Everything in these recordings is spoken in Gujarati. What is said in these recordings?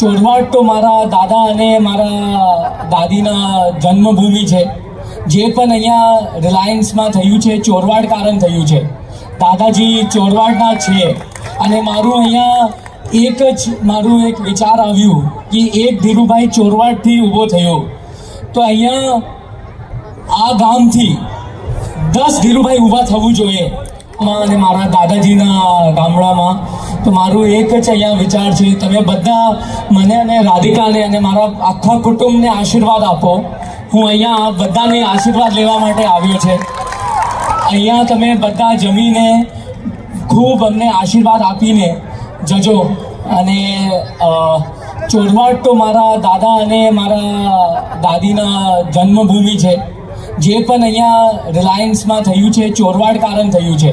ચોરવાડ તો મારા દાદા અને મારા દાદીના જન્મભૂમિ છે. જે પણ અહીંયા રિલાયન્સમાં થયું છે ચોરવાડ કારણ થયું છે. દાદાજી ચોરવાડના છે અને મારું અહીંયા એક જ મારું એક વિચાર આવ્યું કે એક ધીરુભાઈ ચોરવાડથી ઊભો થયો. તો અહીંયા આ ગામથી દસ ધીરુભાઈ ઊભા થવું જોઈએ. માં અને મારા દાદાજીના ગામડામાં. તો મારું એક જ અહીંયા વિચાર છે, તમે બધા મને અને રાધિકાને અને મારા આખા કુટુંબને આશીર્વાદ આપો. હું અહીંયા બધાને આશીર્વાદ લેવા માટે આવ્યો છે. અહીંયા તમે બધા જમીને ખૂબ અમને આશીર્વાદ આપીને જજો. અને ચોરવાડ તો મારા દાદા અને મારા દાદીના જન્મભૂમિ છે. જે પણ અહીંયા રિલાયન્સમાં થયું છે, ચોરવાડ કારણ થયું છે.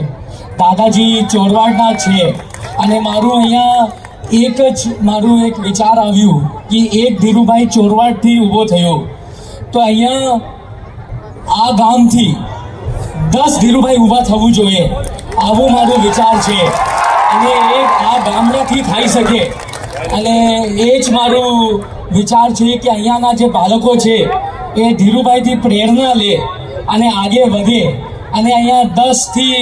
દાદાજી ચોરવાડના છે. અને મારું અહીંયા એક જ, મારું એક વિચાર આવ્યું કે એક ધીરુભાઈ ચોરવાડથી ઊભો થયો. તો અહીંયા આ ગામથી દસ ધીરુભાઈ ઊભા થવું જોઈએ. આવો મારો વિચાર છે. અને એ આ ગામડાથી થઈ શકે. અને એ જ મારું વિચાર છે કે અહીંયાના જે બાળકો છે, એ ધીરુભાઈથી પ્રેરણા લે અને આગે વધે. અને અહીંયા દસથી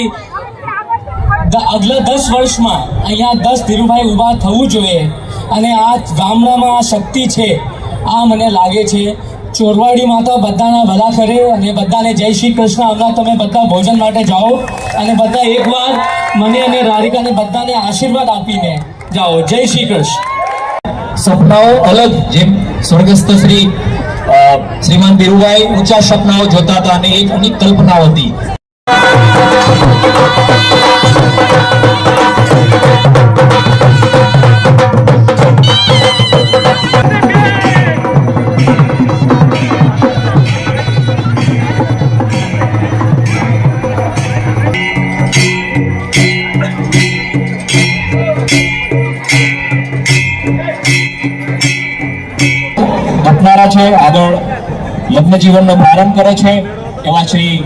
આગલા દસ વર્ષમાં અહીંયા દસ ધીરુભાઈ ઊભા થવું જોઈએ. અને આ ગામડામાં આ શક્તિ છે. આ મને લાગે છે. ચોરવાડી માતા બધાના ભલા કરે અને બધાને જય શ્રી કૃષ્ણ. હમણાં તમે બધા ભોજન માટે જાઓ અને બધા એકવાર મને અને રાધિકાને બધાને આશીર્વાદ આપીને જાઓ. જય શ્રી કૃષ્ણ. સપનાઓ અલગ જેમ સ્વર્ગસ્થ શ્રી શ્રીમાન ધીરુભાઈ ઊંચા સપનાઓ જોતા હતા અને એક અનેક કલ્પનાઓ હતી. છે, આગળ લગ્ન જીવનનો પ્રારંભ કરે છે, એવા શ્રી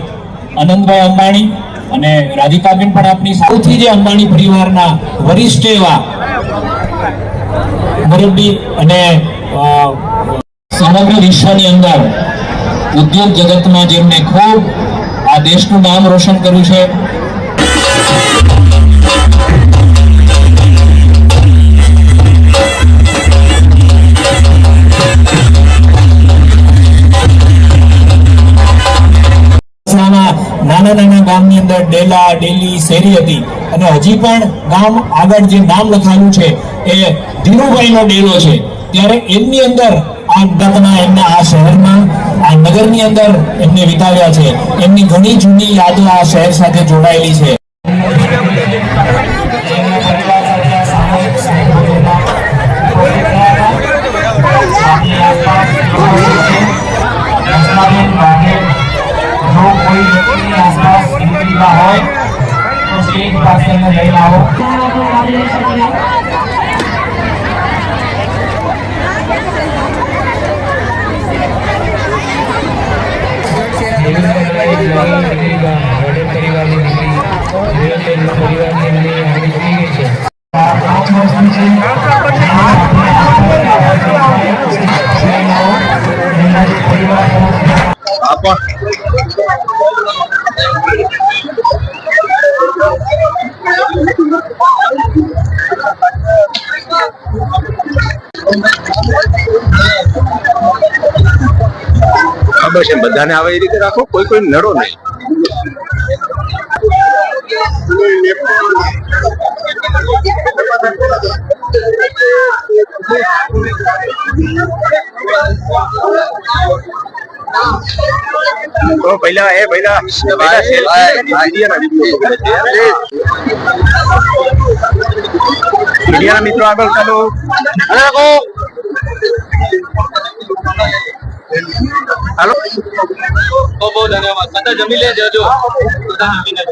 આનંદભાઈ અંબાણી અને રાધિકાબેન પણ આપની સૌથી જે અંબાણી પરિવારના વરિષ્ઠ એવા મુરબ્બી અને સમગ્ર વિશ્વની અંદર ઉદ્યોગ જગતમાં જેમને ખૂબ આ દેશનું નામ રોશન કર્યું છે ગામની અંદર ડેલા, ડેલી, શેરી હતી. અને હજી પણ ગામ આગળ જે નામ લખાયું છે, એ ધીરુભાઈનો ડેલો છે. ત્યારે એમની અંદર આ તકના એમના આ શહેરમાં, આ નગરની અંદર એમને વિતાવ્યા છે. એમની ઘણી જૂની યાદો આ શહેર સાથે જોડાયેલી છે. પાસે એને લઈને આવો પાંચ વર્ષની છે એમના જે પરિવાર ખબર છે બધાને આવે એ રીતે રાખો કોઈ કોઈ નડો નહીં. તો પહેલા એ પહેલા પહેલા મીડિયાના મીડિયાના મિત્રો આગળ ચાલો. હાલો બહુ બહુ ધન્યવાદ. બધા જમી લેજો બધા જમીને